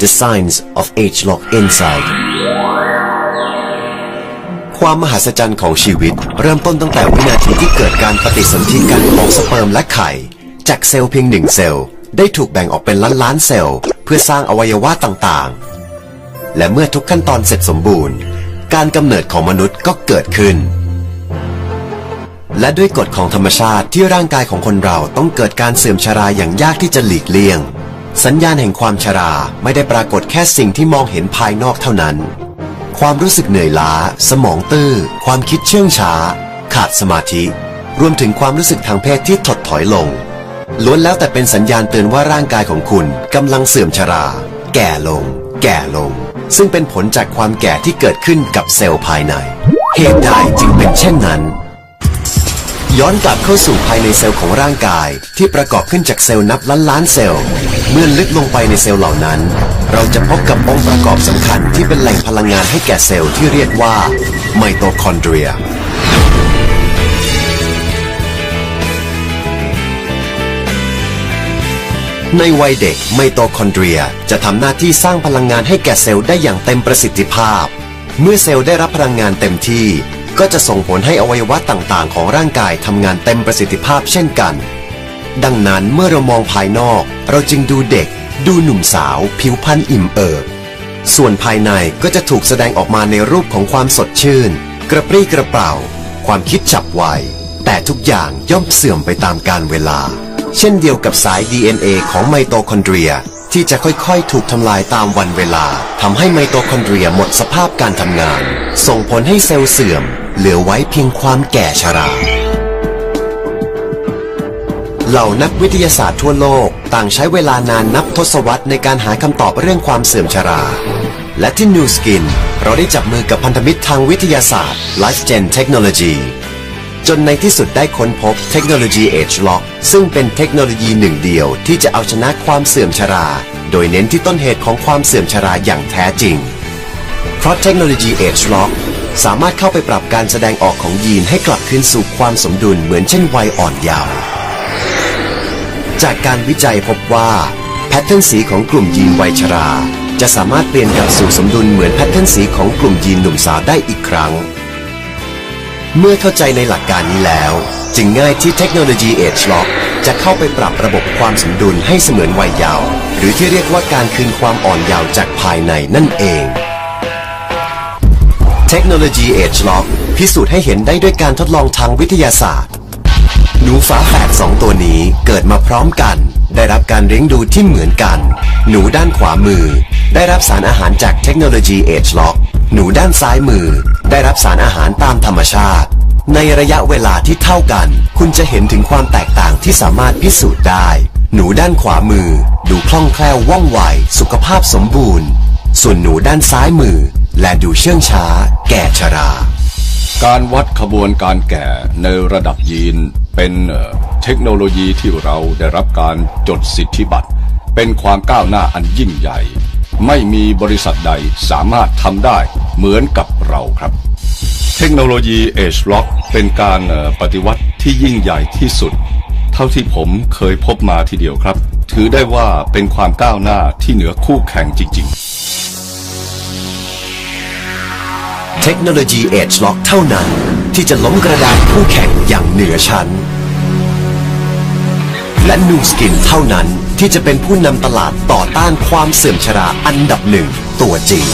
The Signs of Age Lock Inside ความมหัศจรรย์ของชีวิต เริ่มต้นตั้งแต่วินาทีที่เกิดการปฏิสนธิกันของสเปิร์มและไข่ จากเซลล์เพียงหนึ่งเซลล์ ได้ถูกแบ่งออกเป็นล้านล้านๆเซลล์ เพื่อสร้างอวัยวะต่างๆ และเมื่อทุกขั้นตอนเสร็จสมบูรณ์ การกำเนิดของมนุษย์ก็เกิดขึ้น และด้วยกฎของธรรมชาติที่ร่างกายของคนเราต้องเกิดการเสื่อมชราอย่างยากที่จะหลีกเลี่ยง สัญญาณแห่งความชราไม่ได้ปรากฏแค่สิ่งที่มองเห็นภายนอกเท่านั้น ความรู้สึกเหนื่อยล้า สมองตื้อ ความคิดเชื่องช้า ขาดสมาธิ รวมถึงความรู้สึกทางเพศที่ถดถอยลง ล้วนแล้วแต่เป็นสัญญาณเตือนว่าร่างกายของคุณกำลังเสื่อมชรา แก่ลง แก่ลง ซึ่งเป็นผลจากความแก่ที่เกิดขึ้นกับเซลล์ภายใน เหตุใดจึงเป็นเช่นนั้นย้อนกลับเข้าสู่ภายในเซลล์ของร่างกายที่ประกอบขึ้นจากเซลล์นับล้านล้านเซลล์ เมื่อลึกลงไปในเซลล์เหล่านั้น เราจะพบกับองค์ประกอบสำคัญที่เป็นแหล่งพลังงานให้แก่เซลล์ที่เรียกว่าไมโตคอนเดรียในวัยเด็กไมโตคอนเดรียจะทำหน้าที่สร้างพลังงานให้แก่เซลล์ได้อย่างเต็มประสิทธิภาพ เมื่อเซลล์ได้รับพลังงานเต็มที่ ก็จะส่งผลให้อวัยวะต่างๆ ของร่างกายทำงานเต็มประสิทธิภาพเช่นกัน ดังนั้นเมื่อเรามองภายนอก เราจึงดูเด็ก ดูหนุ่มสาว ผิวพรรณอิ่มเอิบ ส่วนภายในก็จะถูกแสดงออกมาในรูปของความสดชื่น กระปรี้กระเปร่า ความคิดฉับไว แต่ทุกอย่างย่อมเสื่อมไปตามกาลเวลา เช่นเดียวกับสาย DNA ของไมโตคอนเดรียที่จะค่อยๆ ถูกทำลายตามวันเวลาทำให้ไมโตคอนเดรียหมดสภาพการทำงาน ส่งผลให้เซลล์เสื่อม เหลือไว้เพียงความแก่ชรา เหล่านักวิทยาศาสตร์ทั่วโลก ต่างใช้เวลานานนับทศวรรษในการหาคำตอบเรื่องความเสื่อมชรา และที่ New Skin เราได้จับมือกับพันธมิตรทางวิทยาศาสตร์ LifeGen Technology จนในที่สุดได้ค้นพบเทคโนโลยี Age Lock ซึ่งเป็นเทคโนโลยีหนึ่งเดียวที่จะเอาชนะความเสื่อมชรา โดยเน้นที่ต้นเหตุของความเสื่อมชราอย่างแท้จริง เพราะเทคโนโลยี Age Lock สามารถเข้าไปปรับการแสดงออกของยีนให้กลับคืนสู่ความสมดุลเหมือนเช่นวัยอ่อนเยาว์ จากการวิจัยพบว่าแพทเทิร์นสีของกลุ่มยีนวัยชรา จะสามารถเปลี่ยนกลับสู่สมดุลเหมือนแพทเทิร์นสีของกลุ่มยีนหนุ่มสาวได้อีกครั้ง เมื่อเข้าใจในหลักการนี้แล้ว จึงง่ายที่เทคโนโลยี Age Lock จะเข้าไปปรับระบบความสมดุลให้เสมือนวัยเยาว์หรือที่เรียกว่าการคืนความอ่อนเยาว์จากภายในนั่นเองเทคโนโลยี Age Lock พิสูจน์ให้เห็นได้ด้วยการทดลองทางวิทยาศาสตร์ หนูฝาแฝดสองตัวนี้เกิดมาพร้อมกัน ได้รับการเลี้ยงดูที่เหมือนกัน หนูด้านขวามือ ได้รับสารอาหารจากเทคโนโลยี Age Lock หนูด้านซ้ายมือ ได้รับสารอาหารตามธรรมชาติ ในระยะเวลาที่เท่ากัน คุณจะเห็นถึงความแตกต่างที่สามารถพิสูจน์ได้ หนูด้านขวามือ ดูคล่องแคล่วว่องไว สุขภาพสมบูรณ์ ส่วนหนูด้านซ้ายมือ และดูเชื่องช้า แก่ชรา การวัดขบวนการแก่ในระดับยีนเป็นเทคโนโลยีที่เราได้รับการจดสิทธิบัตร เป็นความก้าวหน้าอันยิ่งใหญ่ ไม่มีบริษัทใดสามารถทำได้เหมือนกับเราครับ เทคโนโลยี Age Lock เป็นการปฏิวัติที่ยิ่งใหญ่ที่สุด เท่าที่ผมเคยพบมาทีเดียวครับ ถือได้ว่าเป็นความก้าวหน้าที่เหนือคู่แข่งจริง ๆ เทคโนโลยี Age Lock เท่านั้น ที่จะล้มกระดานคู่แข่งอย่างเหนือชั้น และ New Skin เท่านั้นที่จะเป็นผู้นำตลาดต่อต้านความเสื่อมชราอันดับหนึ่งตัวจริง